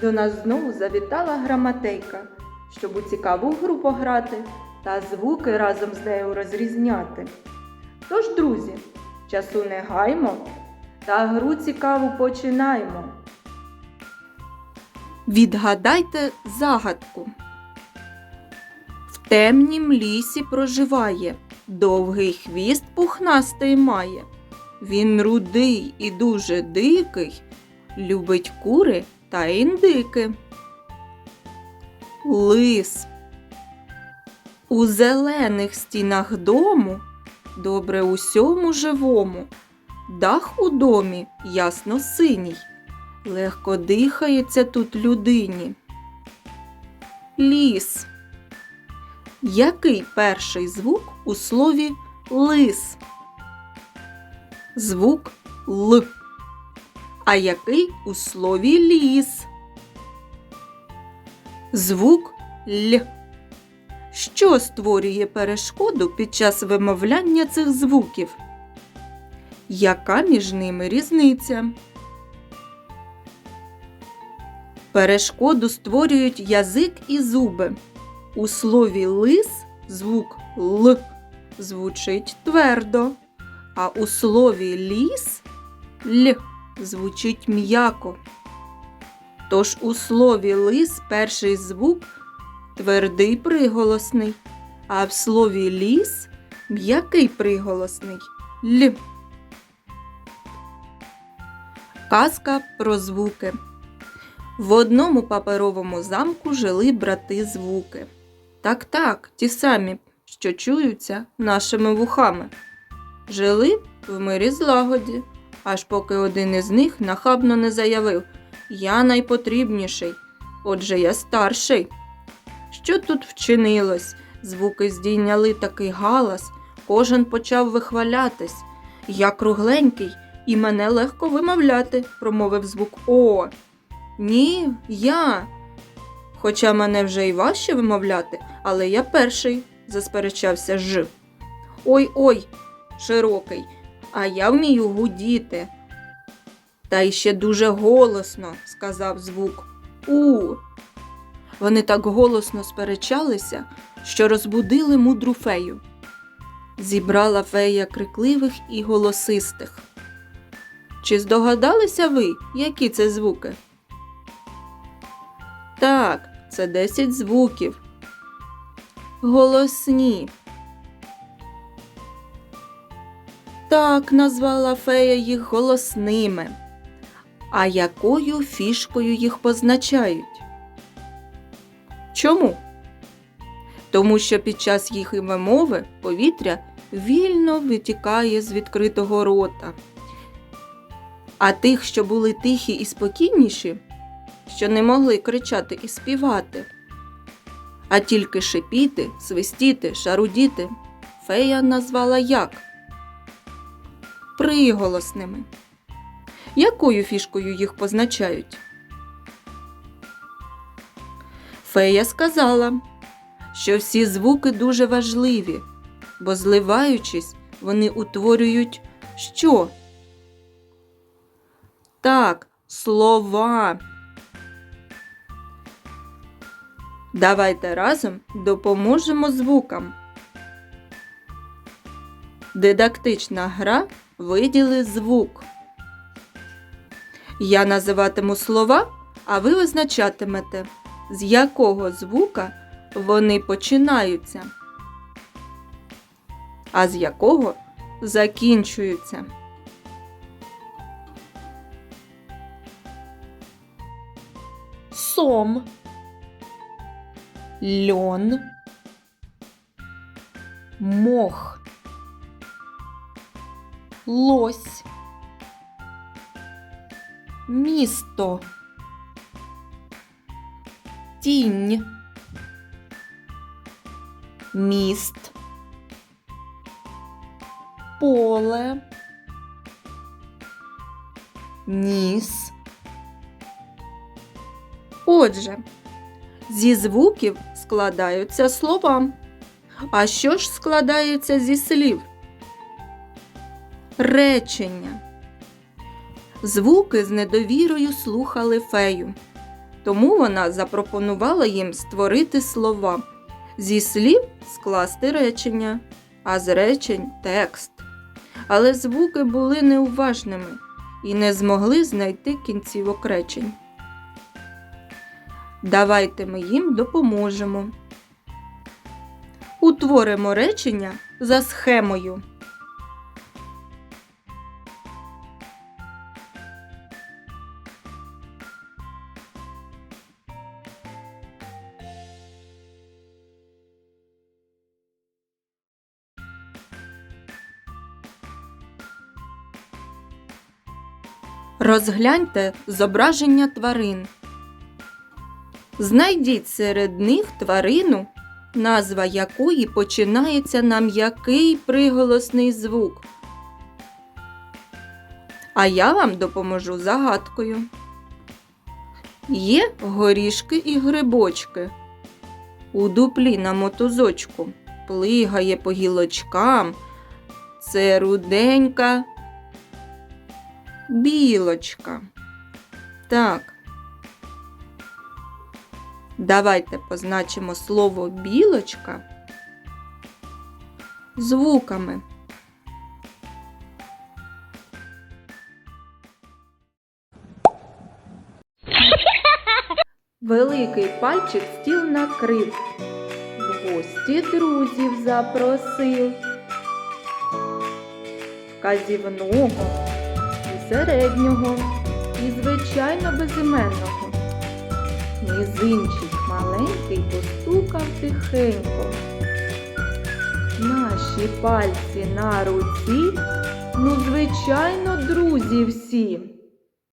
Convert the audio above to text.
До нас знову завітала граматейка, щоб у цікаву гру пограти та звуки разом з нею розрізняти. Тож, друзі, часу не гаймо та гру цікаву починаємо. Відгадайте загадку. В темнім лісі проживає, довгий хвіст пухнастий має. Він рудий і дуже дикий, любить кури та індики. Лис. У зелених стінах дому добре усьому живому. Дах у домі ясно синій. Легко дихається тут людині. Ліс. Який перший звук у слові лис? Звук Л. А який у слові ліс? Звук Л. Що створює перешкоду під час вимовляння цих звуків? Яка між ними різниця? Перешкоду створюють язик і зуби. У слові лис звук Л звучить твердо, а у слові ліс Л звучить м'яко. Тож у слові лис перший звук твердий приголосний, а в слові ліс м'який приголосний Л. Казка про звуки. В одному паперовому замку жили брати звуки. Так, так, ті самі, що чуються нашими вухами. Жили в мирі злагоді, аж поки один із них нахабно не заявив Я найпотрібніший, отже я старший. Що тут вчинилось? Звуки здійняли такий галас, кожен почав вихвалятись. Я кругленький, і мене легко вимовляти, промовив звук О. Ні, я. Хоча мене вже й важче вимовляти, але я перший, засперечався Ж. Ой ой, широкий, а я вмію гудіти. Та й ще дуже голосно, сказав звук У. Вони так голосно сперечалися, що розбудили мудру фею. Зібрала фея крикливих і голосистих. Чи здогадалися ви, які це звуки? Так, це 10 звуків. Голосні. Так назвала фея їх голосними. А якою фішкою їх позначають? Чому? Тому що під час їх вимови повітря вільно витікає з відкритого рота. А тих, що були тихі і спокійніші, що не могли кричати і співати, а тільки шипіти, свистіти, шарудіти, фея назвала як? Приголосними. Якою фішкою їх позначають? Фея сказала, що всі звуки дуже важливі, бо зливаючись, вони утворюють що? Так, слова. Давайте разом допоможемо звукам. Дидактична гра виділи звук. Я називатиму слова, а ви визначатимете, з якого звука вони починаються, а з якого закінчуються. Сом, льон, мох, лось, місто, тінь, міст, поле, ніс. Отже, зі звуків складаються слова. А що ж складається зі слів? Речення. Звуки з недовірою слухали фею. Тому вона запропонувала їм створити слова, зі слів скласти речення, а з речень текст. Але звуки були неуважними і не змогли знайти кінцівок речень. Давайте ми їм допоможемо. Утворимо речення за схемою. Розгляньте зображення тварин. Знайдіть серед них тварину, назва якої починається на м'який приголосний звук. А я вам допоможу загадкою. Є горішки і грибочки. У дуплі на мотузочку плигає по гілочкам. Це руденька білочка. Так. Давайте позначимо слово білочка звуками. Великий пальчик стіл накрив, в гості друзів запросив. Вказівного і середнього, і звичайно безіменного. Мізинчик маленький постукав тихенько. Наші пальці на руці, ну, звичайно, друзі всі.